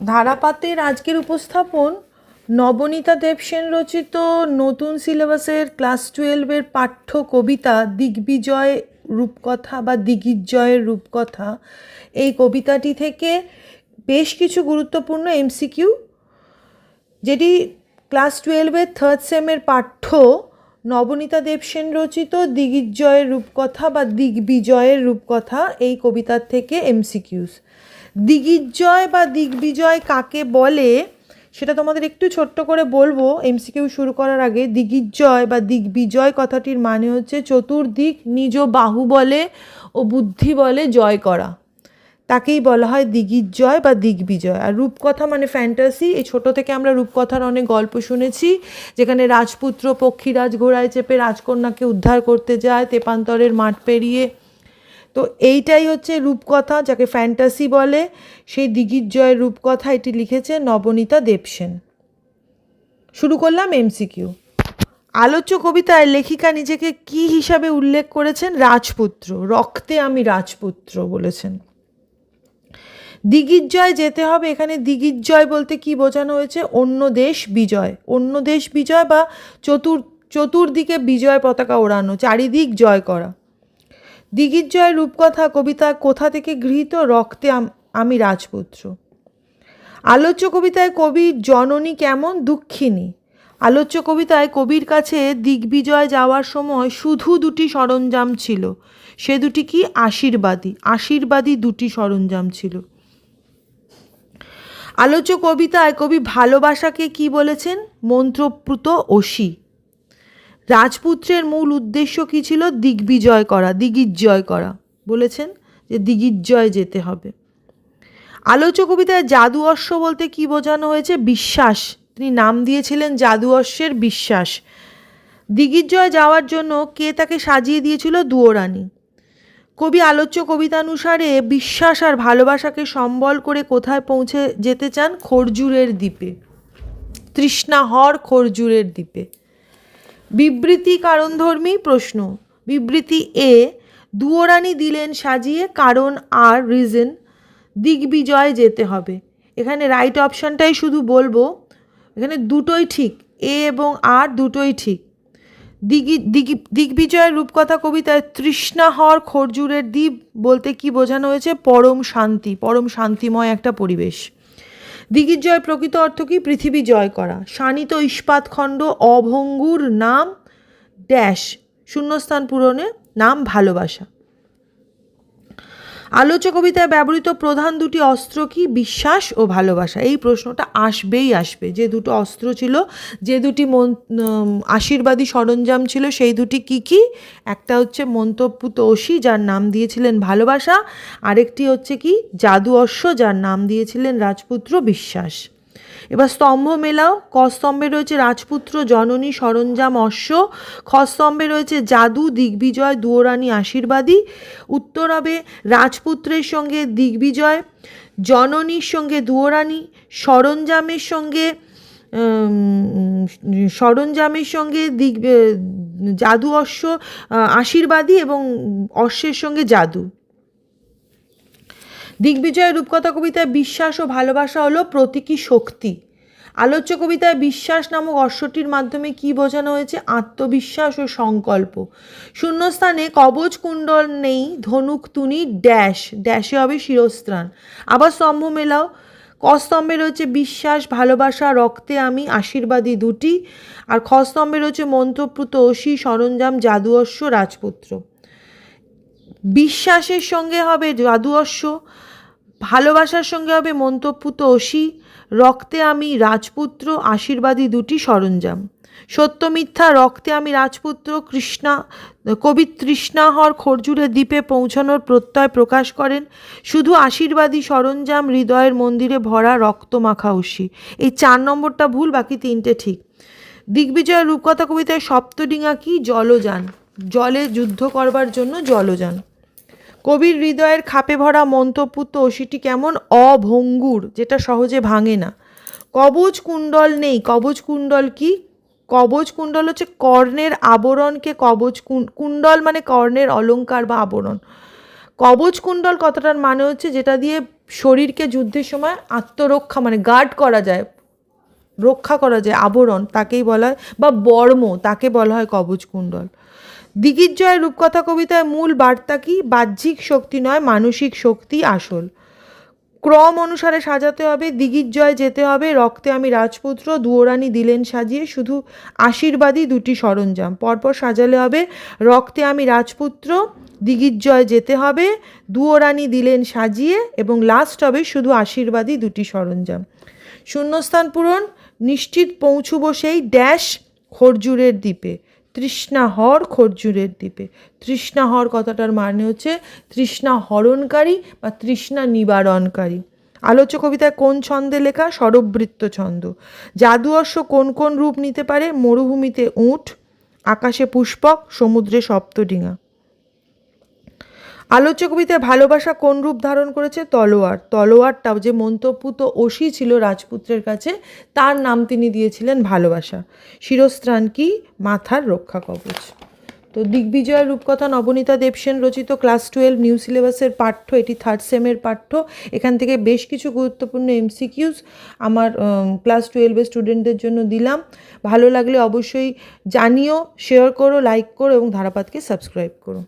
ধারাপাতের আজকের উপস্থাপন নবনীতা দেবসেন রচিত নতুন সিলেবাসের ক্লাস টুয়েলভের পাঠ্য কবিতা দিগ্বিজয় রূপকথা বা দিগ্বিজয়ের রূপকথা। এই কবিতাটি থেকে বেশ কিছু গুরুত্বপূর্ণ এমসিকিউ, যেটি ক্লাস টুয়েলভের থার্ড সেমের পাঠ্য নবনীতা দেবসেন রচিত দিগ্বিজয়ের রূপকথা বা দিগ্বিজয়ের রূপকথা এই কবিতার থেকে এমসিকিউস। দিগ্বিজয় বা দিগ্বিজয় কাকে বলে, সেটা তোমাদের একটু ছোট্ট করে বলব। এমসিকিউ শুরু করার আগে দিগ্বিজয় বা দিগ্বিজয় কথাটির মানে হচ্ছে চতুর্দিক নিজ বাহু বলে ও বুদ্ধি বলে জয় করা। তাকেই বলা হয় দিগ্বিজয় বা দিগ্বিজয়। আর রূপকথা মানে ফ্যান্টাসি। এই ছোট থেকে আমরা রূপকথার অনেক গল্প শুনেছি, যেখানে রাজপুত্র পক্ষীরাজ ঘোড়ায় চেপে রাজকন্যাকে উদ্ধার করতে যায়, তেপান্তরের মাঠ পেরিয়ে। তো এইটাই হচ্ছে রূপকথা, যাকে ফ্যান্টাসি বলে। সেই দিগ্বিজয়ের রূপকথা এটি লিখেছে নবনীতা দেবসেন। শুরু করলাম এমসিকিউ আলোচ্য কবিতায় লেখিকা নিজেকে কি হিসাবে উল্লেখ করেছেন? রাজপুত্র, রক্তে আমি রাজপুত্র বলেছেন। দিগিজ্জয় যেতে হবে, এখানে দিগিজ্জয় বলতে কি বোঝানো হয়েছে? অন্য দেশ বিজয়। অন্য দেশ বিজয় বা চতুর, চতুর্দিকে বিজয় পতাকা ওড়ানো, চারিদিক জয় করা। দিগিজ্জয় রূপকথা কবিতা কোথা থেকে গৃহীত? রক্তে আমি রাজপুত্র। আলোচ্য কবিতায় কবির জননী কেমন? দুঃখিনী। আলোচ্য কবিতায় কবির কাছে দিগ্বিজয় যাওয়ার সময় শুধু দুটি সরঞ্জাম ছিল। সে দুটি কি? আশীর্বাদী। আশীর্বাদী দুটি সরঞ্জাম ছিল। আলোচ্য কবিতায় কবি ভালোবাসাকে কি বলেছেন? মন্ত্রপ্রুত অসি রাজপুত্রের মূল উদ্দেশ্য কী ছিল? দিগ্বিজয় করা, দিগিজ্জয় করা। বলেছেন যে দিগিজ্জয় যেতে হবে। আলোচ্য কবিতায় জাদু অশ্ব বলতে কি বোঝানো হয়েছে? বিশ্বাস। তিনি নাম দিয়েছিলেন জাদু অশ্বের বিশ্বাস। দিগিজ্জয় যাওয়ার জন্য কে তাকে সাজিয়ে দিয়েছিল? দুয়োরানী। কবি আলোচ্য কবিতানুসারে বিশ্বাস আর ভালোবাসাকে সম্বল করে কোথায় পৌঁছে যেতে চান? খরজুরের দ্বীপে। তৃষ্ণাহর খরজুরের দ্বীপে। বিবৃতি কারণধর্মী প্রশ্ন। বিবৃতি এ দুয়োরানি দিলেন সাজিয়ে, কারণ আর রিজন দিগ্বিজয় যেতে হবে। এখানে রাইট অপশানটাই শুধু বলব, এখানে দুটোই ঠিক এ এবং আর দুটোই ঠিক। দিগি দিগি, দিগ্বিজয়ের রূপকথা কবিতায় তৃষ্ণাহর খরজুরের দ্বীপ বলতে কি বোঝানো হয়েছে? পরম শান্তি, পরম শান্তিময় একটা পরিবেশ। দিগিজয় প্রকৃত অর্থ কি? পৃথিবী জয় করা। শানিত ইস্পাত খণ্ড অভঙ্গুর নাম ড্যাশ শূন্যস্থান পূরণে নাম ভালোবাসা। আলোচ্য কবিতায় ব্যবহৃত প্রধান দুটি অস্ত্র কি বিশ্বাস ও ভালোবাসা? এই প্রশ্নটা আসবেই আসবে। যে দুটো অস্ত্র ছিল, যে দুটি মন আশীর্বাদী সরঞ্জাম ছিল, সেই দুটি কি কি? একটা হচ্ছে মন্তব্য তোষী যার নাম দিয়েছিলেন ভালোবাসা। আরেকটি হচ্ছে কি? জাদু অশ্ব যার নাম দিয়েছিলেন রাজপুত্র বিশ্বাস। এবার স্তম্ভ মেলাও ক স্তম্ভে রয়েছে রাজপুত্র, জননী, সরঞ্জাম, অশ্ব খ স্তম্ভে রয়েছে জাদু, দিগ্বিজয়, দুয়োরানী আশীর্বাদী উত্তর হবে রাজপুত্রের সঙ্গে দিগ্বিজয়, জননীর সঙ্গে দুয়োরানী, সরঞ্জামের সঙ্গে সরঞ্জামের সঙ্গে দিগ জাদু, অশ্ব আশীর্বাদী এবং অশ্বের সঙ্গে জাদু। দিগ্বিজয় রূপকথা কবিতায় বিশ্বাস ও ভালোবাসা হলো প্রতীকী শক্তি। আলোচ্য কবিতায় বিশ্বাস নামক অশ্বটির মাধ্যমে কি বোঝানো হয়েছে? আত্মবিশ্বাস ও সংকল্প। শূন্যস্থানে কবচ কুণ্ডল নেই, ধনুক তুনি ড্যাশ, ড্যাশে হবে শিরস্ত্রাণ। আবার স্তম্ভ মেলাও। ক স্তম্ভে রয়েছে বিশ্বাস, ভালোবাসা, রক্তে আমি, আশীর্বাদী দুটি। আর খস্তম্ভে রয়েছে মন্ত্রপ্রুত অসি সরঞ্জাম জাদু অশ্ব রাজপুত্র। বিশ্বাসের সঙ্গে হবে জাদু অশ্ব, ভালোবাসার সঙ্গে হবে মন্তব্যুত অসি, রক্তে আমি রাজপুত্র, আশীর্বাদী দুটি সরঞ্জাম। সত্য মিথ্যা, রক্তে আমি রাজপুত্র, কৃষ্ণা কবি তৃষ্ণাহর খরজুরের দ্বীপে পৌঁছানোর প্রত্যয় প্রকাশ করেন। শুধু আশীর্বাদী সরঞ্জাম, হৃদয়ের মন্দিরে ভরা রক্ত মাখা অসি। এই চার নম্বরটা ভুল, বাকি তিনটে ঠিক। দিগ্বিজয় রূপকথা কবিতায় সপ্তডিঙা কি? জলযান। জলে যুদ্ধ করবার জন্য জলযান। কবির হৃদয়ের খাপে ভরা মন্তব্যুত সেটি কেমন? অভঙ্গুর, যেটা সহজে ভাঙে না। কবচ কুণ্ডল নেই। কবচ কুণ্ডল কি? কবচ কুণ্ডল হচ্ছে কর্ণের আবরণকে কবচ কুণ্ডল মানে কর্ণের অলঙ্কার বা আবরণ। কবচ কুণ্ডল কথাটার মানে হচ্ছে যেটা দিয়ে শরীরকে যুদ্ধের সময় আত্মরক্ষা মানে গার্ড করা যায়, রক্ষা করা যায়, আবরণ, তাকেই বলা হয়, বা বর্ম, তাকে বলা হয় কবচ কুণ্ডল। দিগিজ্জয়ের রূপকথা কবিতায় মূল বার্তা কি? বাহ্যিক শক্তি নয়, মানসিক শক্তি আসল। ক্রম অনুসারে সাজাতে হবে দিগিজ্জয় যেতে হবে, রক্তে আমি রাজপুত্র, দুয়োরানি দিলেন সাজিয়ে, শুধু আশীর্বাদী দুটি সরঞ্জাম। পরপর সাজালে হবে, রক্তে আমি রাজপুত্র দিগিজ্জয় যেতে হবে, দুয়োরানি দিলেন সাজিয়ে, এবং লাস্ট হবে শুধু আশীর্বাদী দুটি সরঞ্জাম। শূন্যস্থান পূরণ, নিশ্চিত পৌঁছব সেই ড্যাশ খরজুরের দ্বীপে। তৃষ্ণাহর খরচুরের দ্বীপে। তৃষ্ণাহর কথাটার মানে হচ্ছে তৃষ্ণা হরণকারী বা তৃষ্ণা নিবারণকারী। আলোচ্য কবিতায় কোন ছন্দে লেখা? স্বরবৃত্ত ছন্দ। জাদু অশ্ব কোন কোন রূপ নিতে পারে? মরুভূমিতে উট, আকাশে পুষ্পক, সমুদ্রে সপ্তডিঙা। আলোচ্য কবিতায় ভালোবাসা কোন রূপ ধারণ করেছে? তলোয়ার। তলোয়ারটাও যে মন্তব্যুত অসি ছিল রাজপুত্রের কাছে, তার নাম তিনি দিয়েছিলেন ভালোবাসা। শিরস্ত্রাণ কি? মাথার রক্ষা কবচ। তো দিগ্বিজয়ের রূপকথা, নবনীতা দেবসেন রচিত ক্লাস টুয়েলভ নিউ সিলেবাসের পাঠ্য, এটি থার্ড সেমের পাঠ্য। এখান থেকে বেশ কিছু গুরুত্বপূর্ণ এমসিকিউস আমার ক্লাস টুয়েলভের স্টুডেন্টদের জন্য দিলাম। ভালো লাগলে অবশ্যই জানিও শেয়ার করো লাইক করো এবং ধারাপাতকে সাবস্ক্রাইব করো।